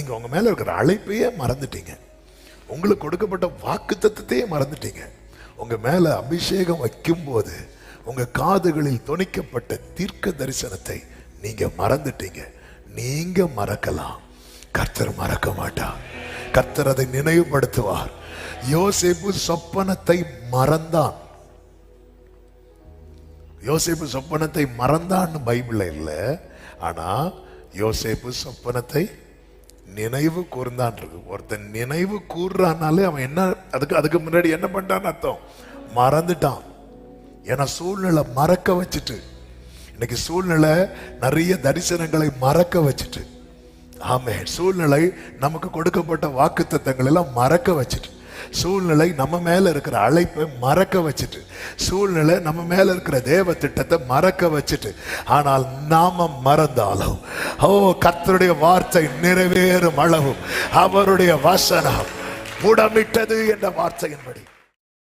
நீங்க உங்க மேல இருக்கிற அழைப்பையே மறந்துட்டீங்க. உங்களுக்கு கொடுக்கப்பட்ட வாக்கு தத்துவத்தையே மறந்துட்டீங்க. உங்க மேல அபிஷேகம் வைக்கும்போது உங்க காதுகளில் துணிக்கப்பட்ட தீர்க்க தரிசனத்தை நீங்க மறந்துட்டீங்க. நீங்க மறக்கலாம். கர்த்தர் மறக்க மாட்டார். கர்த்தர் அதை நினைவுபடுத்துவார். யோசேப்பு சொப்பனத்தை மறந்தான். யோசேப்பு சொப்பனத்தை மறந்தான்னு பைபிளில் இல்லை. ஆனா யோசேப்பு சொப்பனத்தை நினைவு கூர்ந்தான் இருக்கு ஒருத்தன் நினைவு கூர்றானாலே அவன் என்ன அதுக்கு அதுக்கு முன்னாடி என்ன பண்ணிட்டான்னு அர்த்தம்? மறந்துட்டான். ஏன்னா சூழ்நிலை மறக்க வச்சுட்டு இன்னைக்கு சூழ்நிலை நிறைய தரிசனங்களை மறக்க வச்சுட்டு ஆமே சூழ்நிலை நமக்கு கொடுக்கப்பட்ட வாக்குத்தத்தங்கள் எல்லாம் மறக்க வச்சுட்டு சூழ்நிலை நம்ம மேல இருக்கிற அழைப்பை மறக்க வச்சுட்டு சூழ்நிலை நம்ம மேல இருக்கிற தேவ திட்டத்தை மறக்க வச்சுட்டு ஆனால் நாம மறந்தாலும் ஓ கத்தருடைய வார்த்தை நிறைவேறும் அளவும் அவருடைய வசனம் முடமிட்டது என்ற வார்த்தையின்படி.